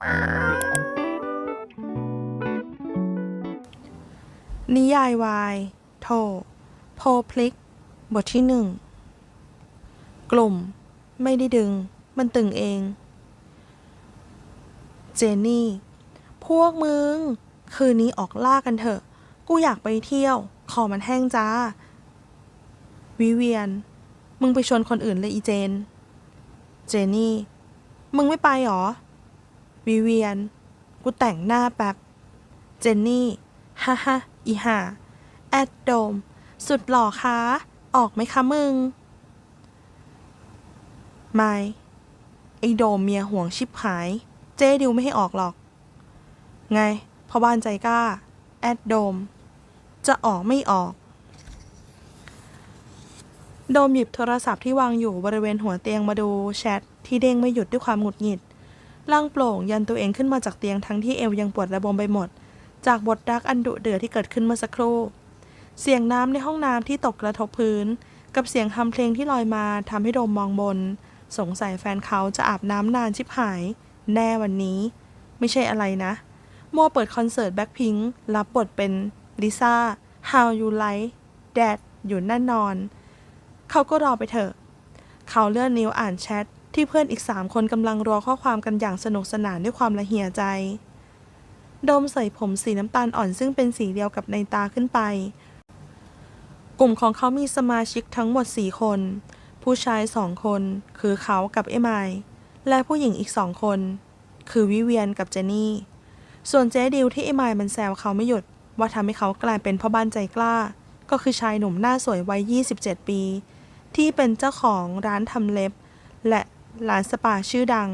นิยายวายโท โพพลิก บทที่หนึ่ง กลุ่ม ไม่ได้ดึง มันตึงเอง เจนนี่ พวกมึง คืนนี้ออกล่ากันเถอะ กูอยากไปเที่ยวขอมันแห้งจ้า วิเวียน มึงไปชวนคนอื่นเลยอีเจน เจนนี่ มึงไม่ไปหรอ วิเวียน กูแต่งหน้าแป๊บ เจนนี่ ฮ่าฮ่าอีห่า แอดโดม สุดหล่อคะ ออกไหมคะมึง ไม่ ไอโดมเมียห่วงชิบหาย เจ๊ดิวไม่ให้ออกหรอก ไงพ่อบ้านใจกล้า แอดโดม จะออกไม่ออก โดมหยิบโทรศัพท์ที่วางอยู่บริเวณหัวเตียงมาดูแชทที่เด้งไม่หยุดด้วยความหงุดหงิด ร่างโปร่งยันตัวเองขึ้นมาจากเตียงทั้งที่เอวยังปวดระบมไปหมด จากบทรักอันดุเดือดที่เกิดขึ้นเมื่อสักครู่ เสียงน้ำในห้องน้ำที่ตกกระทบพื้น กับเสียงฮัมเพลงที่ลอยมาทำให้โดมมองบน สงสัยแฟนเขาจะอาบน้ำนานชิบหาย แน่วันนี้ ไม่ใช่อะไรนะมัวเปิดคอนเสิร์ตแบ็คพิงรับบทเป็นลิซ่า How You Like That อยู่แน่นอน เขาก็รอไปเถอะ เขาเลื่อนนิ้วอ่านแชท ที่เพื่อนอีกสามคนกำลังรอข้อความกันอย่างสนุกสนานด้วยความละเหี่ยใจ โดมใส่ผมสีน้ำตาลอ่อนซึ่งเป็นสีเดียวกับในตาขึ้นไป กลุ่มของเขามีสมาชิกทั้งหมด4คน ผู้ชายสองคน คือเขากับเอมายและผู้หญิงอีกสองคน คือวิเวียนกับเจนนี่ ส่วนเจดิวที่เอมายมันแซวเขาไม่หยุด ว่าทำให้เขากลายเป็นพ่อบ้านใจกล้า ก็คือชายหนุ่มหน้าสวยวัย 27 ปี ที่เป็นเจ้าของร้านทำเล็บ และ ร้านสปาชื่อดัง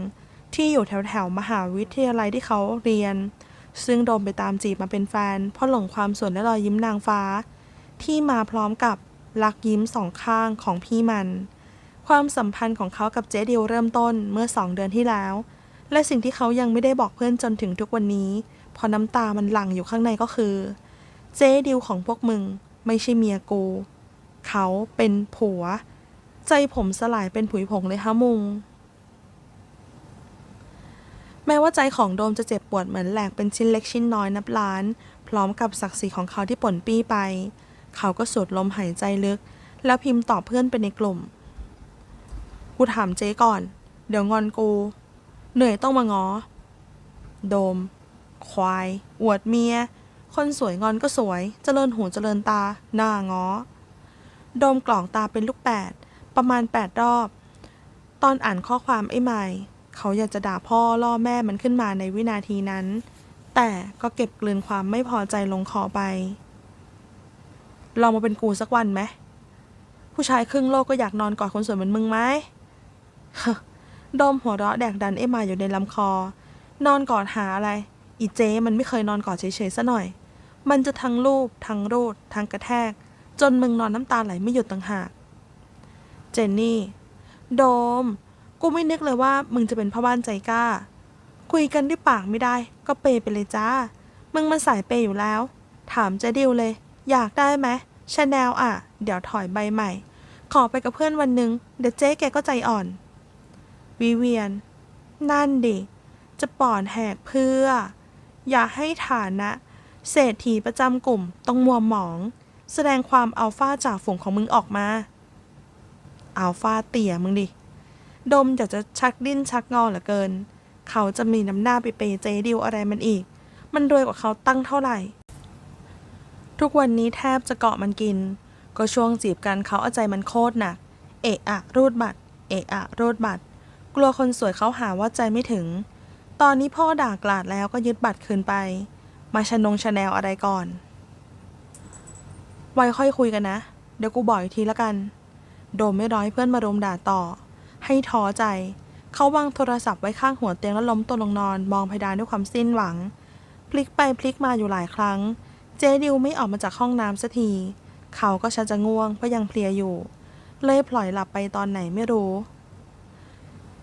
ที่อยู่แถวแถวมหาวิทยาลัยที่เขาเรียน ซึ่งโดมไปตามจีบมาเป็นแฟน เพราะหลงความสวยและรอยยิ้มนางฟ้า ที่มาพร้อมกับลักยิ้มสองข้างของพี่มัน ความสัมพันธ์ของเขากับเจดิวเริ่มต้นเมื่อสองเดือนที่แล้ว และสิ่งที่เขายังไม่ได้บอกเพื่อนจนถึงทุกวันนี้ พอน้ำตามันหลั่งอยู่ข้างในก็คือ เจดิวของพวกมึงไม่ใช่เมียกู เขาเป็นผัว ใจผมสลายเป็นผุยผงเลยฮะมุง แม้ว่าใจของโดมจะเจ็บปวดเหมือนแหลกเป็นชิ้นเล็กชิ้นน้อยนับล้าน พร้อมกับศักดิ์ศรีของเขาที่ป่นปี้ไป เขาก็สูดลมหายใจลึก แล้วพิมพ์ตอบเพื่อนไปในกลุ่ม กูถามเจ๊ก่อน เดี๋ยวงอนกู เหนื่อยต้องมางอ โดม ควาย อวดเมีย คนสวยงอนก็สวย เจริญหูเจริญตา หน้างอโดมกล่องตาเป็นลูกแปด ประมาณแปดรอบ ตอนอ่านข้อความไอ้ใหม่เขาอยากจะด่าพ่อล่อแม่มันขึ้นมาในวินาทีนั้น แต่ก็เก็บกลืนความไม่พอใจลงคอไป ลองมาเป็นกูสักวันไหม ผู้ชายครึ่งโลกก็อยากนอนกอดคนสวยเหมือนมึงไหมดมหัวเราะแดกดันเอ็มมาอยู่ในลำคอ นอนกอดหาอะไร อีเจมันไม่เคยนอนกอดเฉยๆซะหน่อย มันจะทั้งรูปทั้งรูด ทั้งกระแทก จนมึงนอนน้ำตาไหลไม่หยุดต่างหาก เจนนี่ โดม กูไม่นึกเลยว่ามึงจะเป็นพ่อบ้านใจกล้า คุยกันด้วยปากไม่ได้ ก็เปย์ไปเลยจ้า มึงมันสายเปย์อยู่แล้ว ถามเจดิวเลย อยากได้ไหมชาแนลอะ เดี๋ยวถอยใบใหม่ ขอไปกับเพื่อนวันหนึ่งเดี๋ยวเจ๊แกก็ใจอ่อน วิเวียน นั่นดิ จะป่อนแหกเพื่อ อย่าให้ฐานะเศรษฐีประจำกลุ่มต้องมัวหมอง แสดงความอัลฟาจากฝูงของมึงออกมา อัลฟาเตี่ยมึงดิ ดมอยากจะชักดิ้นชักงอเหลือเกิน เขาจะมีน้ำหน้าไปเปย์เจดิวอะไรมันอีก มันรวยกว่าเขาตั้งเท่าไหร่ ทุกวันนี้แทบจะเกาะมันกิน ก็ช่วงจีบกันเขาเอาใจมันโคตรหนัก เอะอะรูดบัตร เอะอะรูดบัตร กลัวคนสวยเขาหาว่าใจไม่ถึง ตอนนี้พ่อด่ากลาดแล้วก็ยึดบัตรคืนไป มาชนงชาแนลอะไรก่อน ไว้ค่อยคุยกันนะ เดี๋ยวกูบอกอีกทีละกัน โดมไม่ร้อยเพื่อนมารุมด่าต่อ ให้ท้อใจ เขาวางโทรศัพท์ไว้ข้างหัวเตียงแล้วล้มตัวลงนอน มองเพดานด้วยความสิ้นหวัง พลิกไปพลิกมาอยู่หลายครั้ง เจดิวไม่ออกมาจากห้องน้ำสักที เขาก็ชักจะง่วงเพราะยังเพลียอยู่ เลยพลอยหลับไปตอนไหนไม่รู้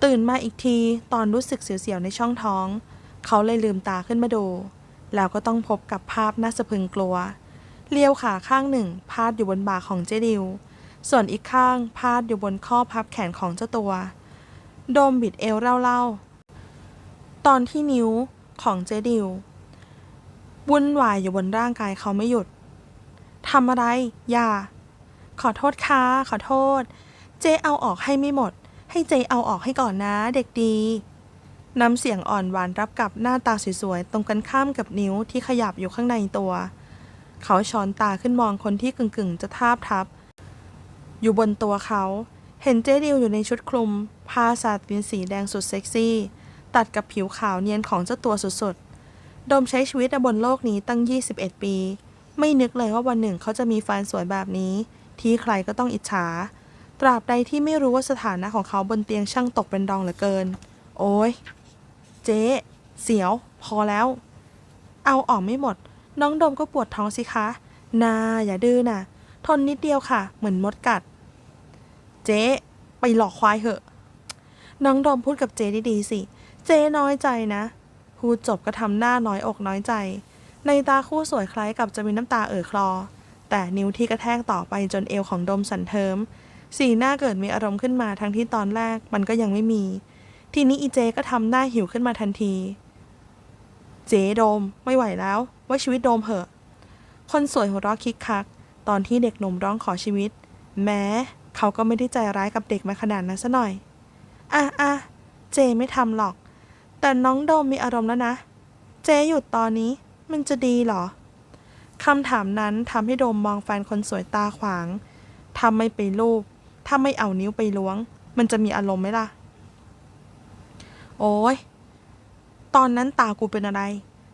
ตื่นมาอีกทีตอนรู้สึกเสียวๆในช่องท้อง เขาเลยลืมตาขึ้นมาดู แล้วก็ต้องพบกับภาพน่าสะพรึงกลัวเลี้ยวขาข้างหนึ่งพาดอยู่บนบ่าของเจดิว ส่วนอีกข้างพาดอยู่บนข้อพับแขนของเจ้าตัว โดมบิดเอวเล่าๆ ตอนที่นิ้วของเจดิววุ่นวายอยู่บนร่างกายเขาไม่หยุดทำอะไร อย่า ขอโทษค่ะขอโทษ เจเอาออกให้ไม่หมด ให้เจเอาออกให้ก่อนนะ เด็กดี น้ำเสียงอ่อนหวานรับกับหน้าตาสวยๆ ตรงกันข้ามกับนิ้วที่ขยับอยู่ข้างในตัว เขาช้อนตาขึ้นมองคนที่กึ่งๆ จะทาบทับ อยู่บนตัวเขา เห็นเจดิวอยู่ในชุดคลุม ผ้าสาตินสีแดงสุดเซ็กซี่ ตัดกับผิวขาวเนียนของเจ้าตัวสุดๆ ดมใช้ชีวิตบนโลกนี้ตั้ง 21 ปี ไม่นึกเลยว่าวันหนึ่งเขาจะมีแฟนสวยแบบนี้ ที่ใครก็ต้องอิจฉา ตราบใดที่ไม่รู้ว่าสถานะของเขาบนเตียงช่างตกเป็นรองเหลือเกิน โอ้ยเจ๊เสียว พอแล้ว เอาออกไม่หมด น้องดมก็ปวดท้องสิคะ นาอย่าดื้อน่ะ ทนนิดเดียวค่ะ เหมือนมดกัด เจ๊ไปหลอกควายเหอะ น้องโดมพูดกับเจ๊ดีๆสิ เจ๊น้อยใจนะพูดจบก็ทำหน้าน้อยอกน้อยใจ ในตาคู่สวยคล้ายกับจะมีน้ำตาเอ่อคลอ แต่นิ้วที่กระแทกต่อไปจนเอวของโดมสั่นเทิม สีหน้าเกิดมีอารมณ์ขึ้นมาทั้งที่ตอนแรกมันก็ยังไม่มี ทีนี้อีเจก็ทำหน้าหิวขึ้นมาทันที เจ๊โดมไม่ไหวแล้ว ว่าชีวิตโดมเหอะ คนสวยหัวเราะคิกคัก ตอนที่เด็กหนุ่มร้องขอชีวิต แม้ เขาก็ไม่ได้ใจร้ายกับเด็กมาขนาดนั้นซะหน่อย อะอะเจไม่ทำหรอก แต่น้องโดมมีอารมณ์แล้วนะ เจหยุดตอนนี้มันจะดีเหรอคำถามนั้นทำให้โดมมองแฟนคนสวยตาขวางถ้าไม่ไปลูบถ้าไม่เอานิ้วไปล้วง มันจะมีอารมณ์ไหมล่ะ โอ้ย ตอนนั้นตากูเป็นอะไร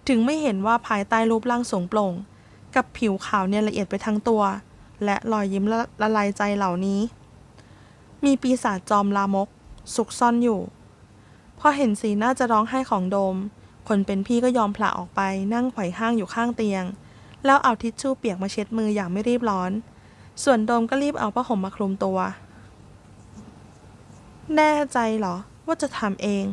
ถึงไม่เห็นว่าภายใต้รูปร่างสูงโปร่ง กับผิวขาวเนี่ยละเอียดไปทั้งตัว และรอยยิ้มละละลายใจเหล่านี้ มีปีศาจจอมลามกซุกซ่อนอยู่ พอเห็นสีหน้าจะร้องไห้ของโดม คนเป็นพี่ก็ยอมผละออกไปนั่งไขว่ห้างอยู่ข้างเตียง แล้วเอาทิชชู่เปียกมาเช็ดมืออย่างไม่รีบร้อน ส่วนโดมก็รีบเอาผ้าห่มมาคลุมตัว แน่ใจเหรอว่าจะทำเอง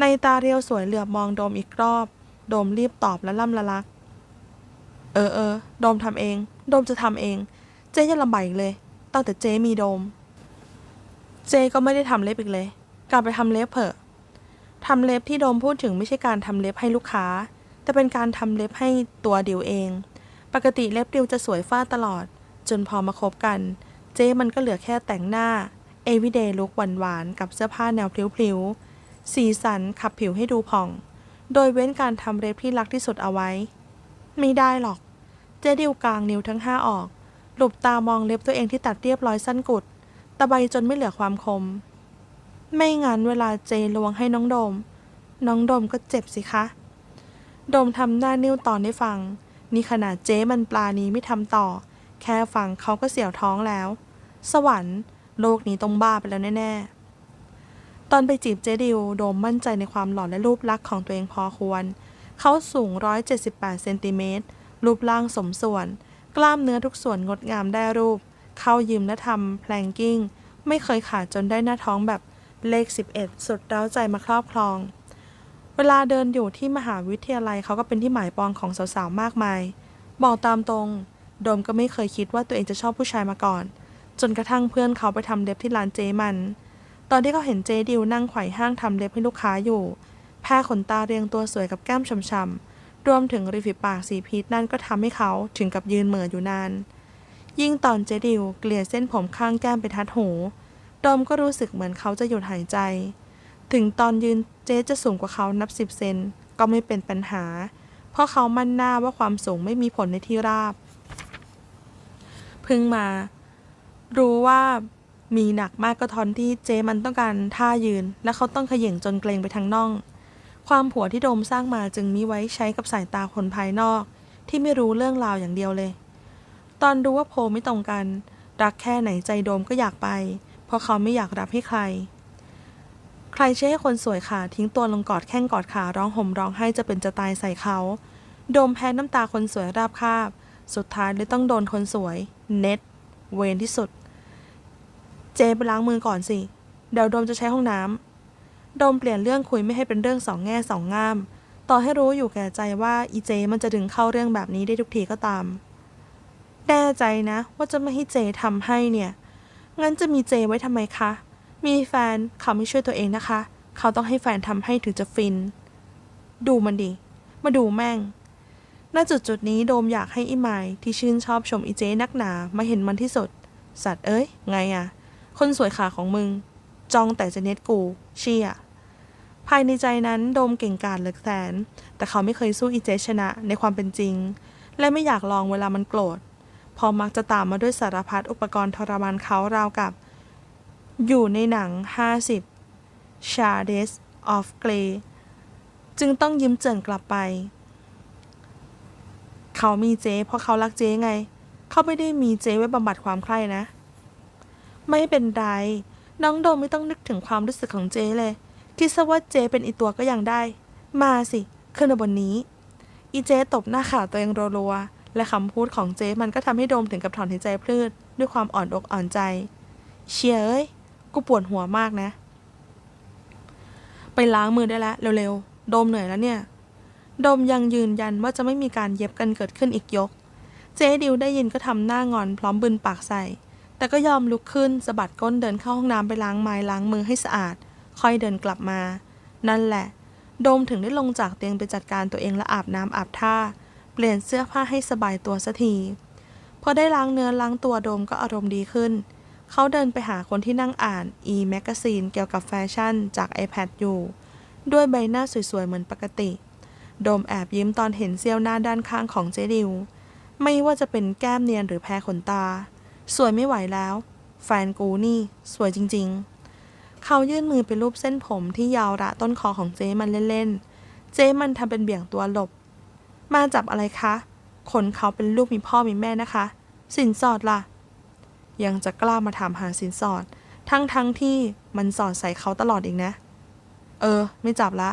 ในตาเรียวสวยเหลือบมองโดมอีกรอบ โดมรีบตอบและล่ำละลัก เออเออโดมทำเอง โดมจะทำเอง เจ๊ยังลำบากอีกเลย ตั้งแต่เจ๊มีโดม เจ๊ก็ไม่ได้ทำเล็บอีกเลยกลับไปทำเล็บเถอะทำเล็บที่โดมพูดถึงไม่ใช่การทำเล็บให้ลูกค้า แต่เป็นการทำเล็บให้ตัวดิวเอง ปกติเล็บดิวจะสวยฟ้าตลอด จนพอมาคบกัน เจ๊มันก็เหลือแค่แต่งหน้า everyday look หวานๆกับเสื้อผ้าแนวพลิ้วๆสีสันขับผิวให้ดูผ่อง โดยเว้นการทำเล็บที่รักที่สุดเอาไว้ ไม่ได้หรอก เจดิวกลางนิ้วทั้งห้าออก หลบตามองเล็บตัวเองที่ตัดเรียบร้อยสั้นกุด ตะไบจนไม่เหลือความคม ไม่งั้นเวลาเจลวงให้น้องโดม น้องโดมก็เจ็บสิคะ โดมทำหน้านิ้วตอนได้ฟัง นี่ขนาดเจ๊มันปลานี้ไม่ทำต่อ แค่ฟังเขาก็เสียวท้องแล้ว สวรรค์โลกนี้ต้องบ้าไปแล้วแน่ๆ ตอนไปจีบเจดิวโดมมั่นใจในความหล่อและรูปลักษณ์ของตัวเองพอควร เขาสูง 178 เซนติเมตร รูปร่างสมส่วน กล้ามเนื้อทุกส่วนงดงามได้รูป เข้ายิมและทำแพลงกิ้ง ไม่เคยขาดจนได้หน้าท้องแบบเลข 11 สุดเร้าใจมาครอบครอง เวลาเดินอยู่ที่มหาวิทยาลัยเขาก็เป็นที่หมายปองของสาวๆมากมาย บอกตามตรง โดมก็ไม่เคยคิดว่าตัวเองจะชอบผู้ชายมาก่อน จนกระทั่งเพื่อนเขาไปทำเล็บที่ร้านเจมัน ตอนที่เขาเห็นเจดิวนั่งไขว่ห้างทำเล็บให้ลูกค้าอยู่แพ้ขนตาเรียงตัวสวยกับแก้มช่ำๆ รวมถึงริมฝีปากสีพีชนั่นก็ทำให้เขาถึงกับยืนเหม่ออยู่นาน ยิ่งตอนเจดิวเกลี่ยเส้นผมข้างแก้มไปทัดหูโดมก็รู้สึกเหมือนเขาจะหยุดหายใจ ถึงตอนยืนเจ๊จะสูงกว่าเขานับสิบเซนก็ไม่เป็นปัญหา เพราะเขามั่นหน้าว่าความสูงไม่มีผลในที่ราบ พึ่งมา รู้ว่ามีหนักมากก็ทอนที่เจ๊มันต้องการท่ายืน และเขาต้องขย่งจนเกรงไปทางน่อง ความผัวที่โดมสร้างมาจึงมีไว้ใช้กับสายตาคนภายนอก ที่ไม่รู้เรื่องราวอย่างเดียวเลย ตอนรู้ว่าโพลไม่ตรงกัน รักแค่ไหนใจโดมก็อยากไป เพราะเขาไม่อยากรับให้ใคร ใครใช้ให้คนสวยขาทิ้งตัวลงกอดแข้งกอดขาร้องห่มร้องไห้จะเป็นจะตายใส่เขา โดมแพ้น้ำตาคนสวยราบคาบ สุดท้ายเลยต้องโดนคนสวย เน็ต เวนที่สุด เจไปล้างมือก่อนสิ เดี๋ยวโดมจะใช้ห้องน้ำ โดมเปลี่ยนเรื่องคุยไม่ให้เป็นเรื่องสองแง่สองงาม ต่อให้รู้อยู่แก่ใจว่าอีเจมันจะดึงเข้าเรื่องแบบนี้ได้ทุกทีก็ตาม แน่ใจนะว่าจะไม่ให้เจทำให้เนี่ย งั้นจะมีเจไว้ทำไมคะ มีแฟนเขาไม่ช่วยตัวเองนะคะ เขาต้องให้แฟนทำให้ถึงจะฟิน ดูมันดิ มาดูแม่งณจุดจุดนี้โดมอยากให้อีไมที่ชื่นชอบชมอีเจนักหนามาเห็นมันที่สุด สัตว์เอ้ย ไงอะคนสวยขาของมึง จองแต่จะเน็ตกู เชี่ย ภายในใจนั้นโดมเก่งกาจเหลือแสน แต่เขาไม่เคยสู้อีเจชนะในความเป็นจริง และไม่อยากลองเวลามันโกรธ พอมักจะตามมาด้วยสารพัดอุปกรณ์ทรมานเขาราวกับ อยู่ในหนัง 50 Shades of Grey จึงต้องยิ้มเจินกลับไป เขามีเจ๊เพราะเขารักเจ๊ไง เขาไม่ได้มีเจ๊ไว้บำบัดความใคร่นะ ไม่เป็นไร น้องโดมไม่ต้องนึกถึงความรู้สึกของเจ๊เลย คิดซะว่าเจเป็นอีตัวก็ยังได้ มาสิขึ้นมาบนนี้ อีเจตบหน้าขาตัวเองรัวๆและคำพูดของเจมันก็ทำให้โดมถึงกับถอนหายใจพลืดด้วยความอ่อนอกอ่อนใจ เชียเอ้ย กูปวดหัวมากนะ ไปล้างมือได้แล้วเร็วๆ โดมเหนื่อยแล้วเนี่ย โดมยังยืนยันว่าจะไม่มีการเย็บกันเกิดขึ้นอีกยก เจ๊ดิวได้ยินก็ทำหน้างอนพร้อมบึนปากใส่ แต่ก็ยอมลุกขึ้นสะบัดก้นเดินเข้าห้องน้ำไปล้างไม้ล้างมือให้สะอาด ค่อยเดินกลับมา นั่นแหละ โดมถึงได้ลงจากเตียงไปจัดการตัวเองและอาบน้ำอาบท่า เปลี่ยนเสื้อผ้าให้สบายตัวสักทีพอได้ล้างเนื้อล้างตัวโดมก็อารมณ์ดีขึ้น เขาเดินไปหาคนที่นั่งอ่าน e แมกซีนเกี่ยวกับแฟชั่นจาก iPad อยู่ ด้วยใบหน้าสวยๆเหมือนปกติ โดมแอบยิ้มตอนเห็นเซี่ยวหน้าด้านข้างของเจดิวไม่ว่าจะเป็นแก้มเนียนหรือแพรขนตา สวยไม่ไหวแล้ว แฟนกูนี่ สวยจริง ๆ เขายื่นมือไปรูปเส้นผมที่ยาวระต้นคอของเจมันเล่นๆ เจมันทำเป็นเบี่ยงตัวหลบ มาจับอะไรคะคนเขาเป็นลูกมีพ่อมีแม่นะคะ สินสอดล่ะ ยังจะกล้ามาถามหาสินสอด ทั้งทั้งๆที่มันสอดใส่เขาตลอดอีกนะ เออ ไม่จับละ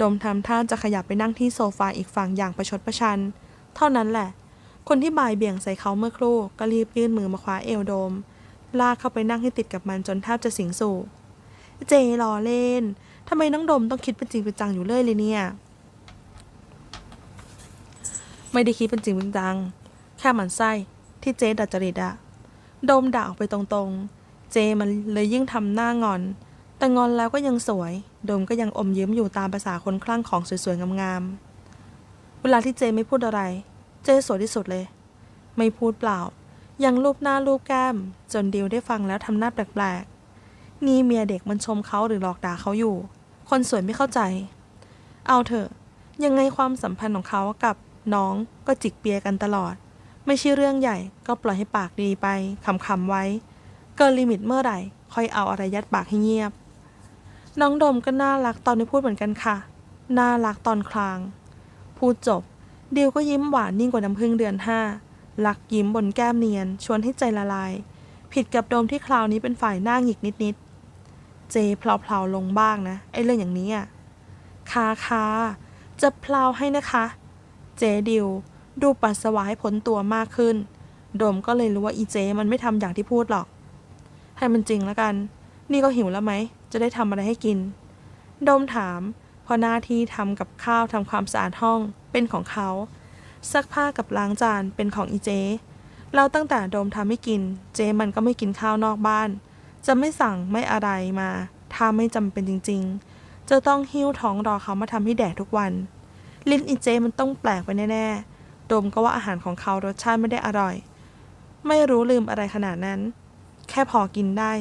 ดมทำท่าจะขยับไปนั่งที่โซฟาอีกฝั่งอย่างประชดประชัน เท่านั้นแหละ คนที่บ่ายเบี่ยงใส่เขาเมื่อครู่ก็รีบยื่นมือมาคว้าเอวโดม ลากเข้าไปนั่งให้ติดกับมันจนแทบจะสิงสู่ เจรอเล่นทำไมน้องดมต้องคิดเป็นจริงเป็นจังอยู่เรื่อยเลยเนี่ย ไม่ได้คิดเป็นจริงเป็นจัง แค่หมันไส้ที่เจดัดจริตอะดมด่าออกไปตรงๆ เจมันเลยยิ่งทำหน้างอน แต่งอนแล้วก็ยังสวย ดมก็ยังอมยิ้มอยู่ตามภาษาคนคลั่งของสวยๆ งามๆ เวลาที่เจไม่พูดอะไร เจสวยที่สุดเลย ไม่พูดเปล่า ยังรูปหน้ารูปแก้ม จนดิวได้ฟังแล้วทำหน้าแปลก นี่เมียเด็กมันชมเขาหรือหลอกด่าเขาอยู่ คนสวยไม่เข้าใจ เอาเถอะ ยังไงความสัมพันธ์ของเขากับน้องก็จิกเปียกันตลอด ไม่ใช่เรื่องใหญ่ก็ปล่อยให้ปากดีไปคำๆไว้ เกินลิมิตเมื่อไหร่ ค่อยเอาอะไรยัดปากให้เงียบ น้องโดมก็น่ารักตอนที่พูดเหมือนกันค่ะ น่ารักตอนคลาง พูดจบ ดิวก็ยิ้มหวานยิ่งกว่าน้ำพึ่งเดือนห้าลักยิ้มบนแก้มเนียน ชวนให้ใจละลาย ผิดกับโดมที่คราวนี้เป็นฝ่ายหน้าหงิกนิดๆ เจเพลาๆลงบ้างนะไอ้เรื่องอย่างนี้อะคาคาจะเพลาให้นะคะ เจดิว ดูปัสสาวะให้พ้นตัวมากขึ้น โดมก็เลยรู้ว่าอีเจมันไม่ทำอย่างที่พูดหรอก ให้มันจริงแล้วกัน นี่ก็หิวแล้วไหม จะได้ทำอะไรให้กิน โดมถามพอหน้าที่ทำกับข้าวทำความสะอาดห้องเป็นของเขาซักผ้ากับล้างจานเป็นของอีเจแล้วตั้งแต่โดมทำให้กิน เจมันก็ไม่กินข้าวนอกบ้าน จะไม่สั่งไม่อะไรมา ถ้าไม่จำเป็นจริง ๆ จะต้องหิ้วท้องรอเขามาทำให้แดกทุกวัน ลิ้นอีเจมันต้องแปลกไปแน่ๆโดมก็ว่าอาหารของเขารสชาติไม่ได้อร่อย ไม่รู้ลืมอะไรขนาดนั้น แค่พอกินได้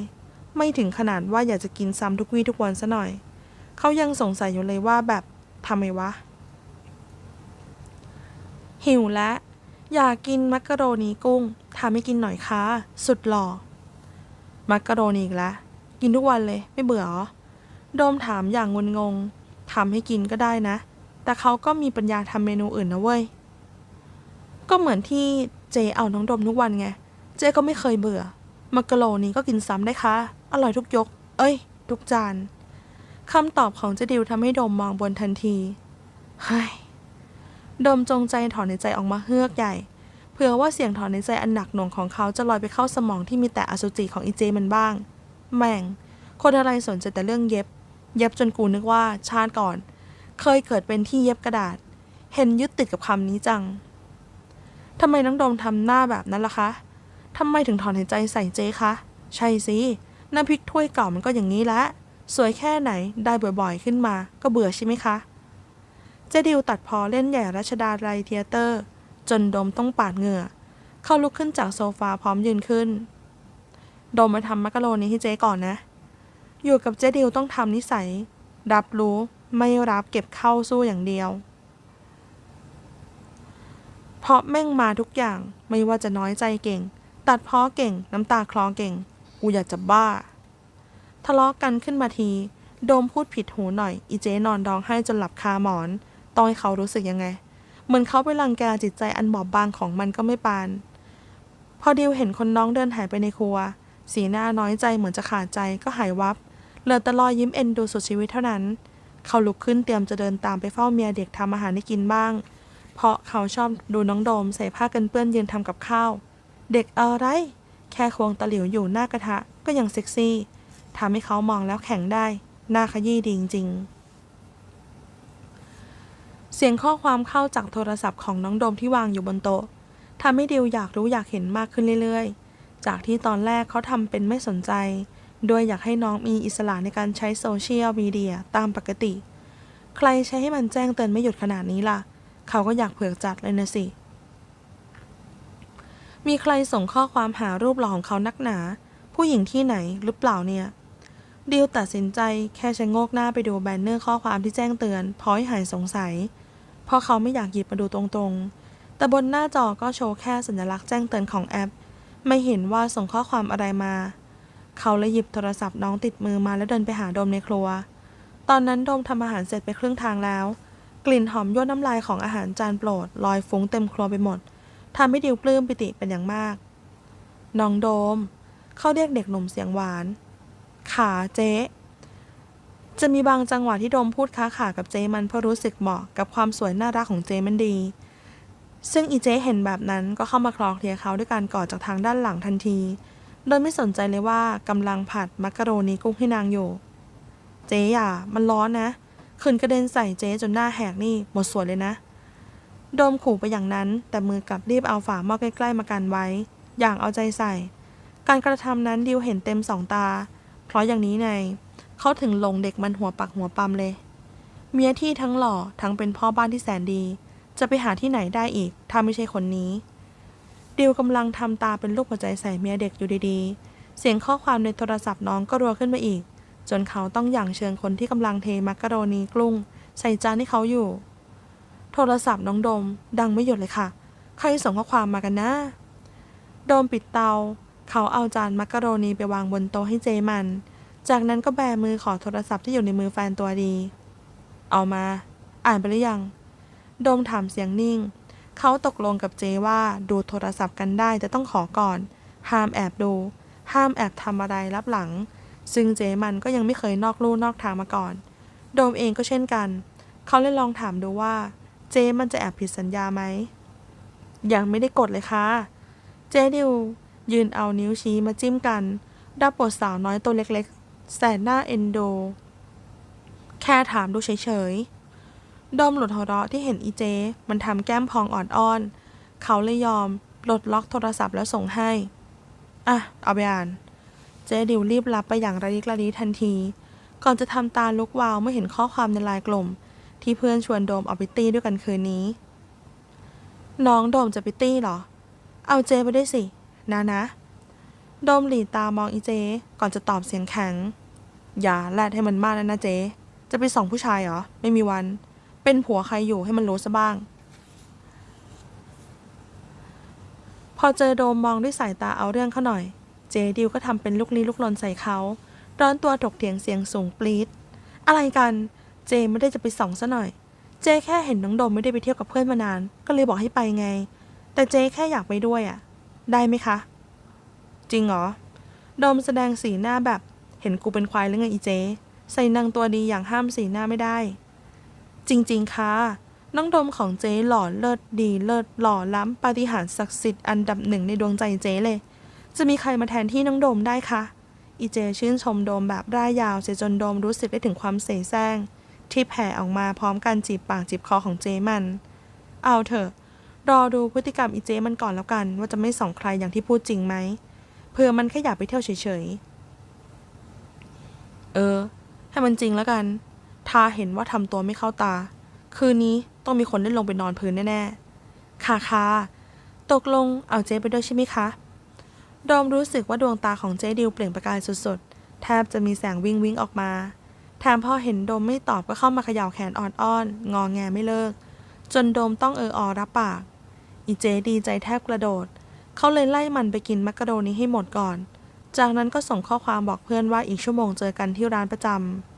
ไม่ถึงขนาดว่าอยากจะกินซ้ำทุกวี่ทุกวันซะหน่อย เขายังสงสัยอยู่เลยว่าแบบทำไมวะ หิวแล้วอยากกินมักกะโรนีกุ้งทำให้กินหน่อยค่ะสุดหล่อ มักกะโรนีอีกแล้วกินทุกวันเลย ไม่เบื่อหรอ โดมถามอย่างงุนงงทำให้กินก็ได้นะ แต่เขาก็มีปัญญาทำเมนูอื่นนะเว้ย ก็เหมือนที่เจเอาน้องดมทุกวันไง เจก็ไม่เคยเบื่อ มักกะโรนีก็กินซ้ำได้ค่ะ อร่อยทุกยก เอ้ย ทุกจานคำตอบของเจดิวทำให้โดมมองบนทันทีเฮ้ยโดมจงใจถอนในใจออกมาเฮือกใหญ่ ผื่อว่าเสียงถอนในใจอันหนักหน่วงของเขาจะลอยไปเข้าสมองที่มีแต่อสุจิของอีเจมันบ้าง แม่ง คนอะไรสนใจแต่เรื่องเย็บ เย็บจนกูนึกว่าชาติก่อน เคยเกิดเป็นที่เย็บกระดาษ เห็นยึดติดกับคำนี้จังทำไมน้องโดมทำหน้าแบบนั้นล่ะคะทำไมถึงถอนหายใจใส่เจ๊คะ ใช่สิ น้ำพริกถ้วยเก่ามันก็อย่างนี้แหละ สวยแค่ไหนได้บ่อยๆขึ้นมา ก็เบื่อใช่ไหมคะ เจดิวตัดพอเล่นใหญ่รัชดาลัยเทยเตอร์ จนโดมต้องปาดเหงื่อ เขาลุกขึ้นจากโซฟาพร้อมยืนขึ้น โดมมาทำมักกะโรนีให้เจ๊ก่อนนะ อยู่กับเจ๊ดิวต้องทำนิสัย รับรู้ไม่รับเก็บเข้าสู้อย่างเดียว เพราะแม่งมาทุกอย่างไม่ว่าจะน้อยใจเก่ง ตัดเพ้อเก่งน้ำตาคลอเก่ง กูอยากจะบ้า ทะเลาะกันขึ้นมาที โดมพูดผิดหูหน่อย อีเจ๊นอนร้องไห้จนหลับคาหมอน ต้องให้เขารู้สึกยังไง เหมือนเขาไปรังแกจิตใจอันบอบบางของมันก็ไม่ปาน พอดิวเห็นคนน้องเดินหายไปในครัว สีหน้าน้อยใจเหมือนจะขาดใจก็หายวับ เหลือแต่รอยยิ้มเอ็นดูสุดชีวิตเท่านั้น เขาลุกขึ้นเตรียมจะเดินตามไปเฝ้าเมียเด็กทำอาหารให้กินบ้าง เพราะเขาชอบดูน้องโดมใส่ผ้ากันเปื้อนยืนทำกับข้าว เด็กอะไร แค่ควงตะหลิวอยู่หน้ากระทะก็ยังเซ็กซี่ทำให้เขามองแล้วแข็งได้ หน้าขยี้ดีจริงๆ เสียงข้อความเข้าจากโทรศัพท์ของน้องโดมที่วางอยู่บนโต๊ะทำให้ดิวอยากรู้อยากเห็นมากขึ้นเรื่อยๆ จากที่ตอนแรกเขาทำเป็นไม่สนใจ โดยอยากให้น้องมีอิสระในการใช้โซเชียลมีเดียตามปกติ ใครใช้ให้มันแจ้งเตือนไม่หยุดขนาดนี้ล่ะ เขาก็อยากเผือกจัดเลยนะสิ มีใครส่งข้อความหารูปหล่อของเขานักหนา ผู้หญิงที่ไหนหรือเปล่าเนี่ยดิวตัดสินใจแค่ชะโงกหน้าไปดูแบนเนอร์ข้อความที่แจ้งเตือนพอให้หายสงสัย เพราะเขาไม่อยากหยิบมาดูตรงๆ แต่บนหน้าจอก็โชว์แค่สัญลักษณ์แจ้งเตือนของแอป ไม่เห็นว่าส่งข้อความอะไรมา เขาเลยหยิบโทรศัพท์น้องติดมือมาแล้วเดินไปหาโดมในครัว ตอนนั้นโดมทำอาหารเสร็จไปครึ่งทางแล้ว กลิ่นหอมยั่วน้ำลายของอาหารจานโปรดลอยฟุ้งเต็มครัวไปหมดทำให้ดิวปลื้มปิติเป็นอย่างมาก น้องโดม เขาเรียกเด็กหนุ่มเสียงหวาน ขาเจ๊ จะมีบางจังหวะที่โดมพูดค้าขากับเจมันเพราะรู้สึกเหมาะกับความสวยน่ารักของเจมันดี ซึ่งอีเจ๊เห็นแบบนั้นก็เข้ามาคลอเคลียเขาด้วยการกอดจากทางด้านหลังทันที โดยไม่สนใจเลยว่ากำลังผัดมักกะโรนีกุ้งให้นางอยู่ เจ๊อย่ามันร้อนนะขืนกระเด็นใส่เจ๊จนหน้าแหกนี่หมดส่วยเลยนะ โดมขู่ไปอย่างนั้น แต่มือกลับรีบเอาฝาหม้อใกล้ๆมากันไว้ อย่างเอาใจใส่ การกระทำนั้นดิวเห็นเต็มสองตา เพราะอย่างนี้ไง เขาถึงหลงเด็กมันหัวปักหัวปั๊มเลย เมียที่ทั้งหล่อทั้งเป็นพ่อบ้านที่แสนดี จะไปหาที่ไหนได้อีก ถ้าไม่ใช่คนนี้ ดิวกำลังทำตาเป็นลูกหัวใจใส่เมียเด็กอยู่ดีๆ เสียงข้อความในโทรศัพท์น้องก็รัวขึ้นมาอีก จนเขาต้องอย่างเชิญคนที่กำลังเทมักกะโรนีกลุ้ง ใส่จานให้เขาอยู่ โทรศัพท์น้องโดม ดังไม่หยุดเลยค่ะ ใครส่งข้อความมากันนะโดมปิดเตา เขาเอาจานมักกะโรนีไปวางบนโต๊ะให้เจมัน จากนั้นก็แบมือขอโทรศัพท์ที่อยู่ในมือแฟนตัวดี เอามา อ่านไปหรือยัง โดมถามเสียงนิ่ง เขาตกลงกับเจว่าดูโทรศัพท์กันได้แต่ต้องขอก่อน ห้ามแอบดู ห้ามแอบทำอะไรรับหลัง ซึ่งเจมันก็ยังไม่เคยนอกลู่นอกทางมาก่อน โดมเองก็เช่นกัน เขาเลยลองถามดูว่า เจมันจะแอบผิดสัญญาไหม ยังไม่ได้กดเลยค่ะ เจดิวยืนเอานิ้วชี้มาจิ้มกันรับบทสาวน้อยตัวเล็กๆ แสนหน้าเอนโด แค่ถามดูเฉยๆ ดอมหลุดหัวเราะที่เห็นอีเจ มันทำแก้มพองอ่อนอ้อน เขาเลยยอมปลดล็อกโทรศัพท์แล้วส่งให้ อะ เอาไปอ่าน เจดิวรีบรับไปอย่างระลิกระลีทันที ก่อนจะทำตาลุกวาวเมื่อเห็นข้อความในลน์กลุ่ม ที่เพื่อนชวนโดมเอาไปตี้ด้วยกันคืนนี้ น้องโดมจะไปตี้เหรอ เอาเจไปด้วยสิ นะนะ โดมหลีตามองอีเจ ก่อนจะตอบเสียงแข็ง อย่าแลดให้มันมากนะนะเจ๊ จะไปส่องผู้ชายเหรอ ไม่มีวัน เป็นผัวใครอยู่ให้มันรู้ซะบ้าง พอเจอโดมมองด้วยสายตาเอาเรื่องเขาหน่อย เจดิวก็ทำเป็นลุกลี้ลุกลนใส่เขาร้อนตัวถกเถียงเสียงสูงปรี๊ดอะไรกัน เจไม่ได้จะไปส่องซะหน่อย เจแค่เห็นน้องโดมไม่ได้ไปเที่ยวกับเพื่อนมานาน ก็เลยบอกให้ไปไง แต่เจแค่อยากไปด้วยอะ่ะ ได้ไหมคะ จริงเหรอ โดมแสดงสีหน้าแบบ เห็นกูเป็นควายหรือไงอีเจใส่นางตัวดีอย่างห้ามสีหน้าไม่ได้ จริง ๆ ค่ะ น้องโดมของเจหล่อเลิศดีเลิศหล่อล้ำปาฏิหาริย์ศักดิ์สิทธิ์อันดับหนึ่งในดวงใจเจเลย จะมีใครมาแทนที่น้องโดมได้คะอีเจชื่นชมโดมแบบร่ายยาวเสียจนโดมรู้สึกได้ถึงความเสแสร้งที่แผ่ออกมาพร้อมกันจีบปากจีบคอของเจมัน เอาเถอะ รอดูพฤติกรรมอีเจมันก่อนแล้วกัน ว่าจะไม่ส่องใครอย่างที่พูดจริงไหมเพื่อมันแค่อยากไปเที่ยวเฉยๆ เออ ให้มันจริงแล้วกันถ้าเห็นว่าทำตัวไม่เข้าตา คืนนี้ต้องมีคนได้ลงไปนอนพื้นแน่ๆ ค่ะค่ะตกลงเอาเจ๊ไปด้วยใช่ไหมคะโดมรู้สึกว่าดวงตาของเจ๊ดิวเปล่งประกายสุดๆ แทบจะมีแสงวิ่งวิ่งออกมา แถมพอเห็นโดมไม่ตอบก็เข้ามาเขย่าแขนอ่อนๆ งอแงไม่เลิก จนโดมต้องเออออรับปาก อีเจดีใจแทบกระโดด เขาเลยไล่มันไปกินมักกะโรนี้ให้หมดก่อน จากนั้นก็ส่งข้อความบอกเพื่อนว่าอีกชั่วโมงเจอกันที่ร้านประจำ